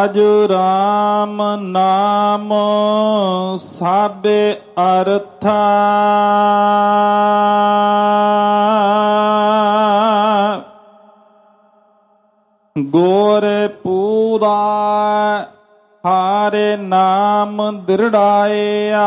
ਭਾਜ ਰਾਮ ਨਾਮ ਸਾਬੇ ਅਰਥਾ। ਗੋਰੇ ਪੂਰਾ ਹਾਰੇ ਨਾਮ ਦ੍ਰਿੜਾਇਆ।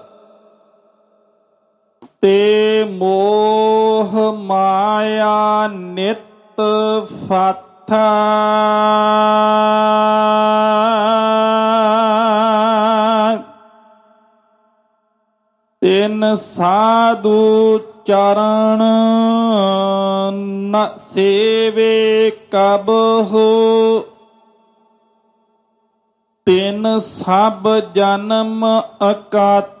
ਤੇ ਮੋਹ ਮਾਇਆ ਨਿਤ ਫਾਥਾ। ਤਿਨ ਸਾਧੂ ਚਰਨ ਨ ਸੇਵੇ ਕਬ ਹੋ। ਤਿੰਨ ਸਭ ਜਨਮ ਅਕਾਥਾ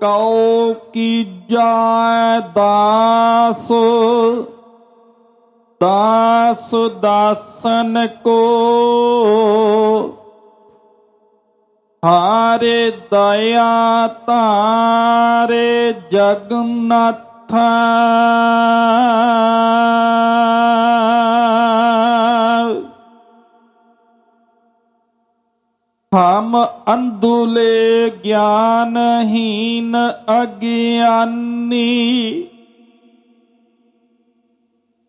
ਕਉ ਕੀ ਜਾਇ ਦਾਸ ਦਾਸ ਦਾਸਨ ਕੋ। ਹਾਰੇ ਦਇਆ ਤਾਰੇ ਜਗਨਨਾਥਾ ਹਮ ਅੰਧੁਲੇ ਗਿਆਨਹੀਨ ਅਗਿਆਨੀ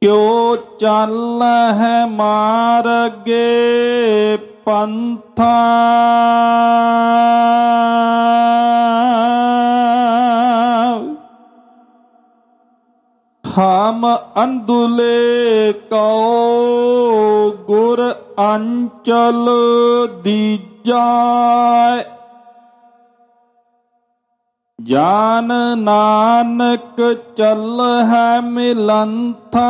ਕਿਉ ਚੱਲ ਹੈ ਮਾਰਗੇ ਪੰਥਾ? ਹਮ ਅੰਦੁਲੇ ਕਉ ਗੁਰ ਅੰਚਲ ਦੀਜਾਇ ਜਾਨ ਨਾਨਕ ਚੱਲ ਹੈ ਮਿਲੰਥਾ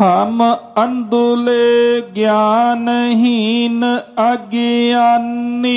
ਹਮ ਅੰਦੁਲੇ ਗਿਆਨਹੀਨ ਅਗਿਆਨੀ।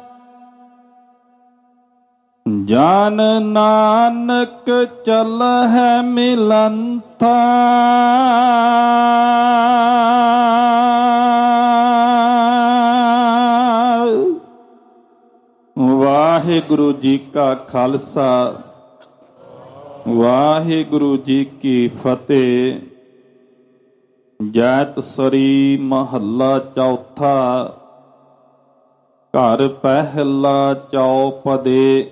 ਜਾਨ ਨਾਨਕ ਚਲ ਹੈ ਮਿਲੰਥਾ। ਵਾਹਿਗੁਰੂ ਜੀ ਕਾ ਖਾਲਸਾ, ਵਾਹਿਗੁਰੂ ਜੀ ਕੀ ਫਤਿਹ। ਜੈਤ ਸਰੀ ਮਹੱਲਾ ਚੌਥਾ, ਘਰ ਪਹਿਲਾ ਚੌਪਦੇ।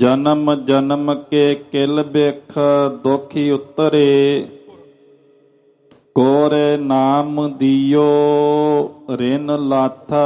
ਜਨਮ ਜਨਮ ਕੇ ਕਿਲ ਬਿਖ ਦੁਖੀ ਉਤਰੇ ਕੋਰੇ ਨਾਮ ਦਿਓ ਰਿਨ ਲਾਥਾ।